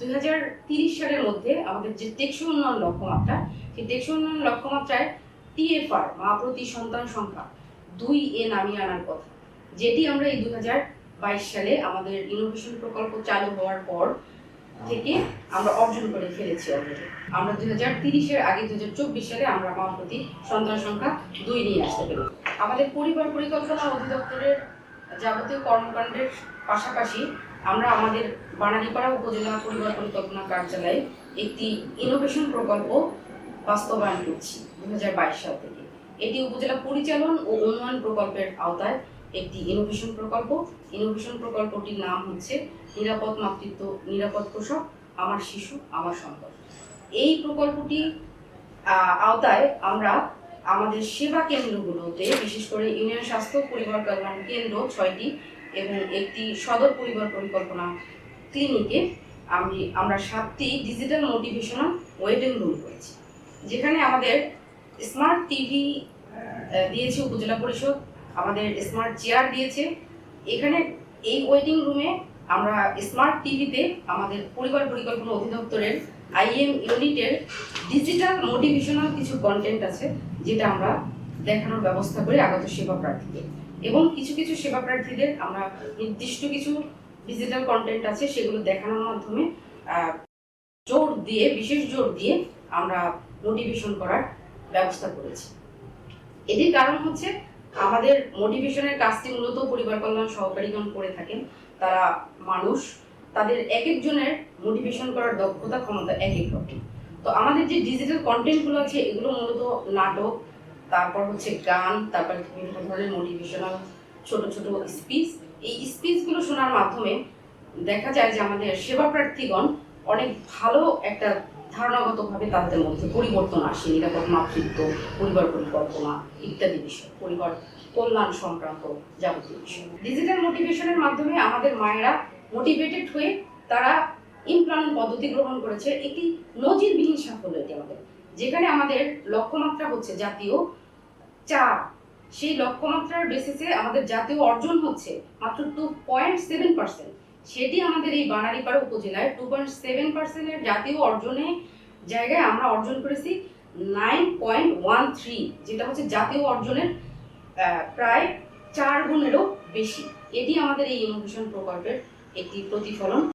দুই সালের মধ্যে আমাদের যে টেকসই উন্নয়ন লক্ষ্যমাত্রা, সেই টেকসই উন্নয়ন লক্ষ্যমাত্রায় টিএফআর মা প্রতি সন্তান সংখ্যা, দুই এ নামিয়ে আনার কথা। যেটি আমরা এই দু সালে আমাদের ইনোভেশন প্রকল্প চালু হওয়ার পর থেকে আমরা অর্জন করে ফেলেছি অলরেডি আমরা দুই হাজার তিরিশের আগে দু হাজার চব্বিশ সালে আমরা মা প্রতি সন্তান সংখ্যা দুই নিয়ে আসতে পেরেছি। আমাদের পরিবার পরিকল্পনা অধিদপ্তরের যাবতীয় কর্মকাণ্ডের পাশাপাশি আমরা আমাদের বানারীপাড়া উপজেলা পরিবার পরিকল্পনা কার্যালয়ে একটি ইনোভেশন প্রকল্প বাস্তবায়ন করছি দু সাল থেকে। এটি উপজেলা পরিচালন ও উন্নয়ন প্রকল্পের আওতায় একটি ইনোভেশন প্রকল্প। ইনোভেশন প্রকল্পটির নাম হচ্ছে নিরাপদ মাতৃত্ব, নিরাপদ প্রসব আমার শিশু, আমার সম্পদ এই প্রকল্পটি আওতায় আমরা আমাদের সেবা কেন্দ্রগুলোতে বিশেষ করে ইউনিয়ন স্বাস্থ্য পরিবার কল্যাণ কেন্দ্র ছয়টি এবং একটি সদর পরিবার পরিকল্পনা ক্লিনিকে আমি, আমরা সাতটি ডিজিটাল মোটিভেশনাল ওয়েটিং রুম করেছি। যেখানে আমাদের স্মার্ট টিভি দিয়েছে উপজেলা পরিষদ, আমাদের স্মার্ট চেয়ার দিয়েছে। এখানে এই ওয়েটিং রুমে আমরা স্মার্ট টিভিতে আমাদের পরিবার পরিকল্পনা অধিদপ্তরের আইএম ইউনিটের ডিজিটাল মোটিভেশনাল কিছু কন্টেন্ট আছে, যেটা আমরা দেখানোর ব্যবস্থা করি আগত সেবা প্রার্থীদের এবং কিছু কিছু সেবা প্রার্থীদের আমরা নির্দিষ্ট কিছু ডিজিটাল কন্টেন্ট আছে সেগুলো দেখানোর মাধ্যমে জোর দিয়ে, বিশেষ জোর দিয়ে আমরা মোটিভেশন করার ব্যবস্থা করেছি। এটির কারণ হচ্ছে আমাদের মোটিভেশনের কাজটি মূলত পরিবার কল্যাণ সহকারীগণ করে থাকেন। তারা মানুষ, তাদের এক একজনের মোটিভেশন করার দক্ষতা, ক্ষমতা এক এক রকম। তো আমাদের যে ডিজিটাল কন্টেন্টগুলো আছে, এগুলো মূলত নাটক তারপর হচ্ছে গান, তারপর বিভিন্ন ধরনের মোটিভেশনাল ছোট ছোট স্পিচ এই স্পিচগুলো শোনার মাধ্যমে দেখা যায় যে আমাদের সেবা প্রার্থীগণ অনেক ভালো একটা ধারণাগতভাবে তাদের মধ্যে পরিবর্তন আসে, নিরাপদ মাতৃত্ব, পরিবার পরিকল্পনা ইত্যাদি বিষয়, পরিবার কল্যাণ সংক্রান্ত যাবতীয় বিষয়। ডিজিটাল মোটিভেশনের মাধ্যমে আমাদের মায়েরা মোটিভেটেড হয়ে তারা ইমপ্লান পদ্ধতি গ্রহণ করেছে। একটি নজিরবিহীন সাফল্য এটি আমাদের। যেখানে আমাদের লক্ষ্যমাত্রা হচ্ছে জাতীয় চার সেই লক্ষ্যমাত্রার বেসিসে আমাদের জাতীয় অর্জন হচ্ছে মাত্র টু পয়েন্ট সেভেন পার্সেন্ট সেটি আমাদের এই বানারীপাড়া উপজেলায় টু পয়েন্ট সেভেন পার্সেন্টের জাতীয় অর্জনে জায়গায় আমরা অর্জন করেছি নাইন পয়েন্ট ওয়ান থ্রি যেটা হচ্ছে জাতীয় অর্জনের প্রায় চার গুণেরও বেশি। এটি আমাদের এই ইনোভেশন প্রকল্পের একটি প্রতিফলন।